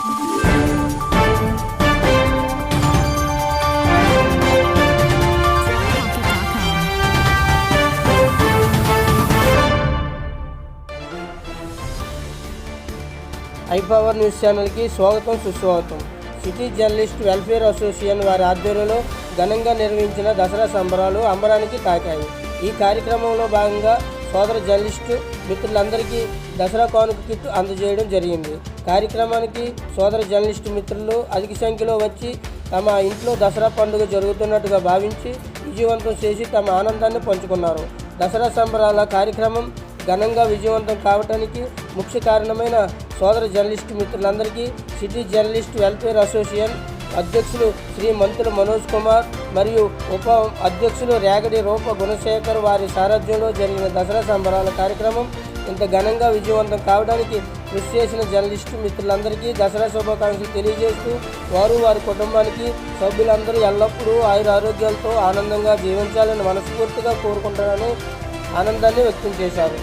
ఐపవర్ news ఛానల్కి స్వాగతం సుస్వాగతం. సిటీ జర్నలిస్ట్ వెల్ఫేర్ అసోసియేషన్ వారి ఆధ్వర్యంలో ఘనంగా నిర్వహించిన దసరా సంబరాలు అంబరానికి తాకాయి. ఈ కార్యక్రమంలో భాగంగా సోదర జర్నలిస్టు మిత్రులందరికీ దసరా కానుక కిట్ అందజేయడం జరిగింది. కార్యక్రమానికి సోదర జర్నలిస్టు మిత్రులు అధిక సంఖ్యలో వచ్చి తమ ఇంట్లో దసరా పండుగ జరుగుతున్నట్టుగా భావించి విజయవంతం చేసి తమ ఆనందాన్ని పంచుకున్నారు. దసరా సంబరాల కార్యక్రమం ఘనంగా విజయవంతం కావడానికి ముఖ్య కారణమైన సోదర జర్నలిస్టు మిత్రులందరికీ సిటీ జర్నలిస్ట్ వెల్ఫేర్ అసోసియేషన్ అధ్యక్షులు శ్రీ మంత్రుల మనోజ్ కుమార్ మరియు ఉప అధ్యక్షులు రేగడి రూప గుణశేఖర్ వారి సారథ్యంలో జరిగిన దసరా సంబరాల కార్యక్రమం ఇంత ఘనంగా విజయవంతం కావడానికి కృషి చేసిన జర్నలిస్టు మిత్రులందరికీ దసరా శుభాకాంక్షలు తెలియజేస్తూ వారు వారి కుటుంబానికి సభ్యులందరూ ఎల్లప్పుడూ ఆయుర ఆరోగ్యాలతో ఆనందంగా జీవించాలని మనస్ఫూర్తిగా కోరుకుంటారని ఆనందాన్ని వ్యక్తం చేశారు.